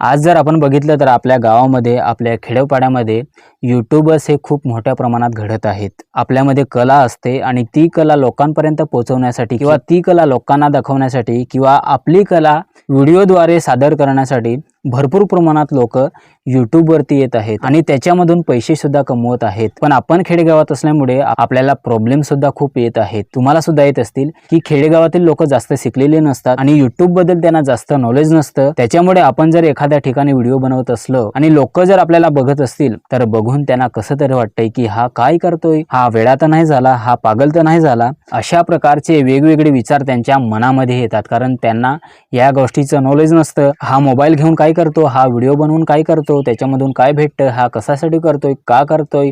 आज जर आपण बघितलं तर आपल्या गावामध्ये आपल्या खेड्यापाड्यामध्ये यूट्यूबर्स हे खूप मोठ्या प्रमाणात घडत आहेत. आपल्यामध्ये कला असते आणि ती कला लोकांपर्यंत पोहोचवण्यासाठी किंवा ती कला लोकांना दाखवण्यासाठी किंवा आपली कला व्हिडिओद्वारे सादर करण्यासाठी भरपूर प्रमाणात लोक यूट्यूबवरती येत आहेत आणि त्याच्यामधून पैसेसुद्धा कमवत आहेत. पण आपण खेडेगावात असल्यामुळे आपल्याला प्रॉब्लेमसुद्धा खूप येत आहेत. तुम्हाला सुद्धा येत असतील की खेडेगावातील लोक जास्त शिकलेले नसतात आणि युट्यूबबद्दल त्यांना जास्त नॉलेज नसतं. त्याच्यामुळे आपण जर एखाद्या ठिकाणी व्हिडिओ बनवत असलो आणि लोक जर आपल्याला बघत असतील तर बघून त्यांना कसं तरी वाटतंय की हा काय करतोय? हा वेळा तर नाही झाला हा पागल तर नाही झाला? अशा प्रकारचे वेगवेगळे विचार त्यांच्या मनामध्ये येतात. कारण त्यांना या गोष्टीचं नॉलेज नसतं. हा मोबाईल घेऊन काय करतो हा व्हिडिओ बनवून काय करतो त्याच्यामधून काय भेटतं हा कशासाठी करतोय का करतोय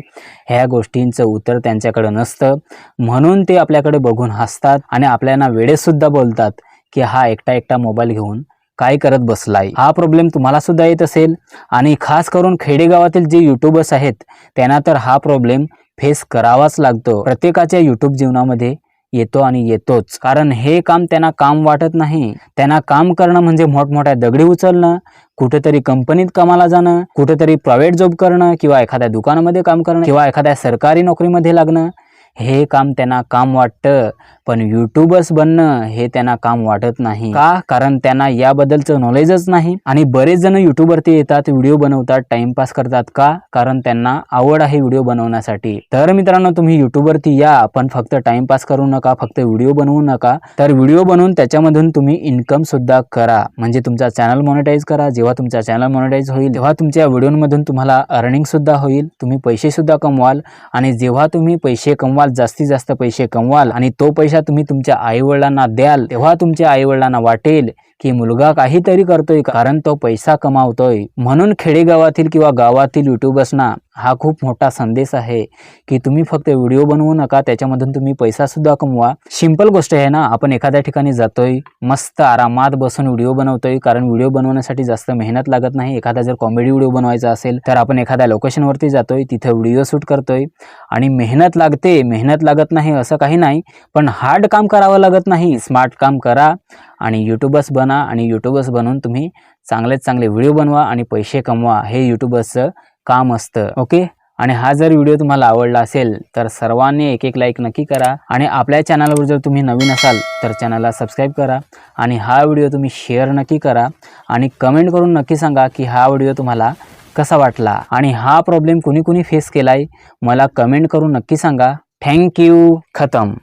ह्या गोष्टींचं उत्तर त्यांच्याकडे नसतं. म्हणून ते आपल्याकडे बघून हसतात आणि आपल्याला वेळेसुद्धा बोलतात की हा एकटा एकटा मोबाईल घेऊन काय करत बसलाय. हा प्रॉब्लेम तुम्हाला सुद्धा येत असेल. आणि खास करून खेडेगावातील जे युट्यूबर्स आहेत त्यांना तर हा प्रॉब्लेम फेस करावाच लागतो. प्रत्येकाच्या युट्यूब जीवनामध्ये येतो आणि येतोच. कारण हे काम त्यांना काम वाटत नाही. त्यांना काम करणं म्हणजे मोठमोठ्या दगडी उचलणं कुठेतरी कंपनीत कामाला जाणं कुठेतरी प्रायव्हेट जॉब करणं किंवा एखाद्या दुकानामध्ये काम करणं किंवा एखाद्या सरकारी नोकरीमध्ये लागणं. हे काम त्यांना काम वाटतं पण युट्यूबर्स बनणं हे त्यांना काम वाटत नाही. का? कारण त्यांना याबद्दलचं नॉलेजच नाही. आणि बरेच जण युट्यूबवरती येतात व्हिडिओ बनवतात टाइमपास करतात का? कारण त्यांना आवड आहे व्हिडिओ बनवण्यासाठी. तर मित्रांनो तुम्ही युट्यूबवरती या पण फक्त टाइमपास करू नका फक्त व्हिडिओ बनवू नका. तर व्हिडिओ बनवून त्याच्यामधून तुम्ही इन्कम सुद्धा करा. म्हणजे तुमचा चॅनल मॉनिटाईज करा. जेव्हा तुमचा चॅनल मॉनिटाईज होईल तेव्हा तुमच्या व्हिडिओमधून तुम्हाला अर्निंग सुद्धा होईल. तुम्ही पैसे सुद्धा कमवाल. आणि जेव्हा तुम्ही पैसे कमवाल जास्तीत जास्त पैसे कमवाल आणि तो पैसा तुम्ही तुमच्या आईवडिलांना द्याल तेव्हा तुमच्या आईवडिलांना वाटेल की मुलगा काहीतरी करतोय कारण तो पैसा कमावतोय. म्हणून खेडेगावातील किंवा गावातील युट्यूबर्सना हा खूप मोठा संदेश आहे की तुम्ही फक्त व्हिडिओ बनवू नका त्याच्यामधून तुम्ही पैसासुद्धा कमवा. सिंपल गोष्ट आहे ना आपण एखाद्या ठिकाणी जातोय मस्त आरामात बसून व्हिडिओ बनवतोय कारण व्हिडिओ बनवण्यासाठी जास्त मेहनत लागत नाही. एखादा जर कॉमेडी व्हिडिओ बनवायचा असेल तर आपण एखाद्या लोकेशनवरती जातोय तिथं व्हिडिओ शूट करतोय. आणि मेहनत लागते मेहनत लागत नाही असं काही नाही पण हार्ड काम करावं लागत नाही. स्मार्ट काम करा आणि यूट्यूबर्स बना आणि यूट्यूबर्स बनवून तुम्ही चांगलेच चांगले व्हिडिओ बनवा आणि पैसे कमवा. हे यूट्यूबर्सचं काम असतं. ओके? आणि हा जर व्हिडिओ तुम्हाला आवडला असेल तर सर्वांनी एक एक लाईक नक्की करा. आणि आपल्या चॅनलवर जर तुम्ही नवीन असाल तर चॅनलला सबस्क्राईब करा. आणि हा व्हिडिओ तुम्ही शेअर नक्की करा. आणि कमेंट करून नक्की सांगा की हा व्हिडिओ तुम्हाला कसा वाटला? आणि हा प्रॉब्लेम कुणी कुणी फेस केलाय? मला कमेंट करून नक्की सांगा. थँक्यू खतम.